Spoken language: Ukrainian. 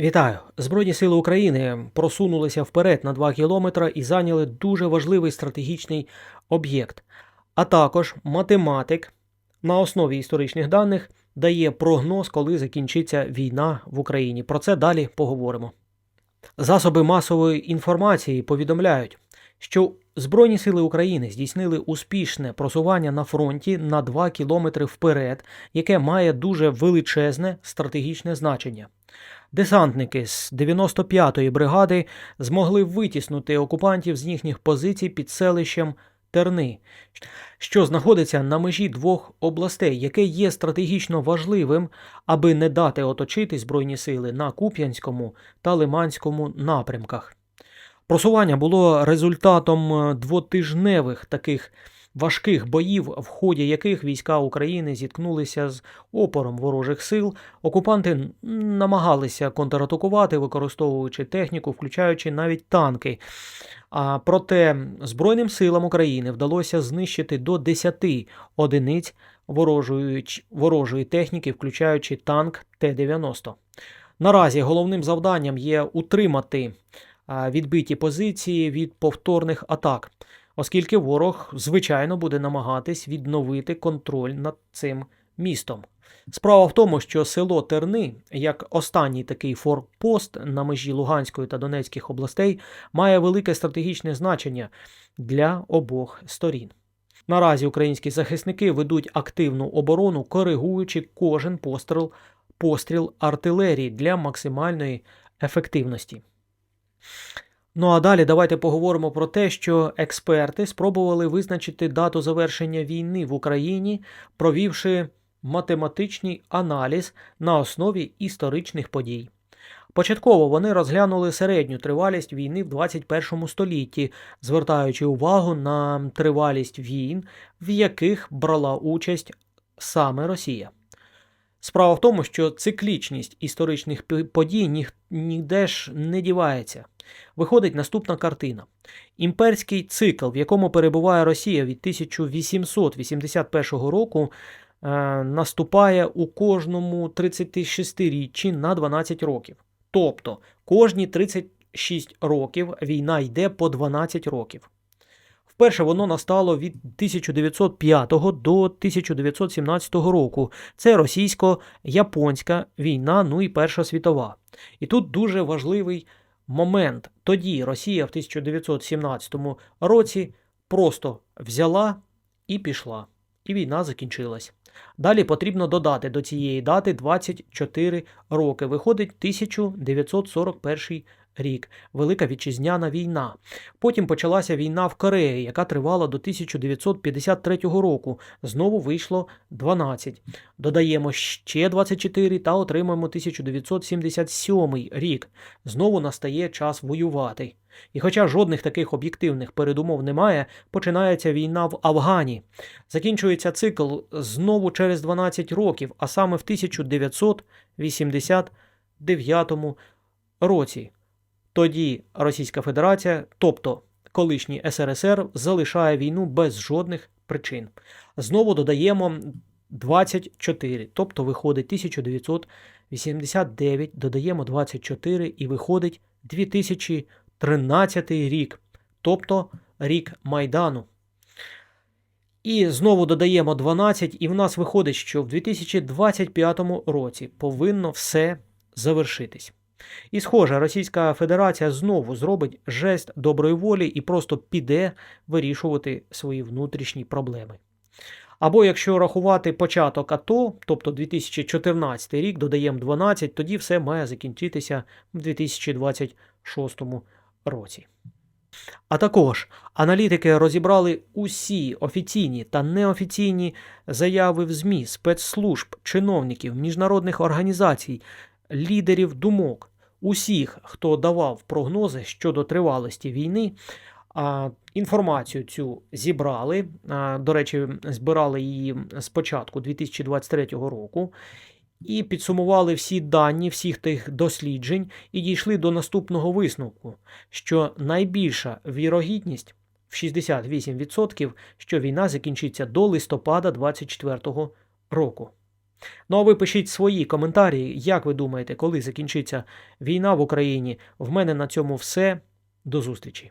Вітаю! Збройні сили України просунулися вперед на 2 кілометри і зайняли дуже важливий стратегічний об'єкт. А також математик на основі історичних даних дає прогноз, коли закінчиться війна в Україні. Про це далі поговоримо. Засоби масової інформації повідомляють, що Збройні сили України здійснили успішне просування на фронті на 2 кілометри вперед, яке має дуже величезне стратегічне значення. Десантники з 95-ї бригади змогли витіснути окупантів з їхніх позицій під селищем Терни, що знаходиться на межі двох областей, яке є стратегічно важливим, аби не дати оточити збройні сили на Куп'янському та Лиманському напрямках. Просування було результатом е, двотижневих таких важких боїв, в ході яких війська України зіткнулися з опором ворожих сил. Окупанти намагалися контратакувати, використовуючи техніку, включаючи навіть танки. А проте Збройним силам України вдалося знищити до 10 одиниць ворожої, ворожої техніки, включаючи танк Т-90. Наразі головним завданням є утримати відбиті позиції від повторних атак, оскільки ворог, звичайно, буде намагатись відновити контроль над цим містом. Справа в тому, що село Терни, як останній такий форпост на межі Луганської та Донецьких областей, має велике стратегічне значення для обох сторін. Наразі українські захисники ведуть активну оборону, коригуючи кожен постріл, постріл артилерії для максимальної ефективності. Ну а далі давайте поговоримо про те, що експерти спробували визначити дату завершення війни в Україні, провівши математичний аналіз на основі історичних подій. Початково вони розглянули середню тривалість війни в 21 столітті, звертаючи увагу на тривалість війн, в яких брала участь саме Росія. Справа в тому, що циклічність історичних подій ніде ж не дівається. Виходить наступна картина. Імперський цикл, в якому перебуває Росія від 1881 року, е, наступає у кожному 36-річчі на 12 років. Тобто кожні 36 років війна йде по 12 років. Вперше воно настало від 1905 до 1917 року. Це російсько-японська війна, ну і Перша світова. І тут дуже важливий момент. Тоді Росія в 1917 році просто взяла і пішла. І війна закінчилась. Далі потрібно додати до цієї дати 24 роки. Виходить 1941 рік, Велика Вітчизняна війна. Потім почалася війна в Кореї, яка тривала до 1953 року. Знову вийшло 12. Додаємо ще 24 та отримаємо 1977 рік. Знову настає час воювати. І хоча жодних таких об'єктивних передумов немає, починається війна в Афгані. Закінчується цикл знову через 12 років, а саме в 1989 році. Тоді Російська Федерація, тобто колишній СРСР, залишає війну без жодних причин. Знову додаємо 24, тобто виходить 1989, додаємо 24 і виходить 2013 рік, тобто рік Майдану. І знову додаємо 12, і в нас виходить, що в 2025 році повинно все завершитись. І, схоже, Російська Федерація знову зробить жест доброї волі і просто піде вирішувати свої внутрішні проблеми. Або якщо рахувати початок АТО, тобто 2014 рік, додаємо 12, тоді все має закінчитися в 2026 році. А також аналітики розібрали усі офіційні та неофіційні заяви в ЗМІ, спецслужб, чиновників, міжнародних організацій, лідерів думок, усіх, хто давав прогнози щодо тривалості війни. Інформацію цю зібрали. До речі, збирали її з початку 2023 року. І підсумували всі дані всіх тих досліджень і дійшли до наступного висновку, що найбільша вірогідність в 68%, що війна закінчиться до листопада 2024 року. Ну а ви пишіть свої коментарі, як ви думаєте, коли закінчиться війна в Україні. В мене на цьому все. До зустрічі.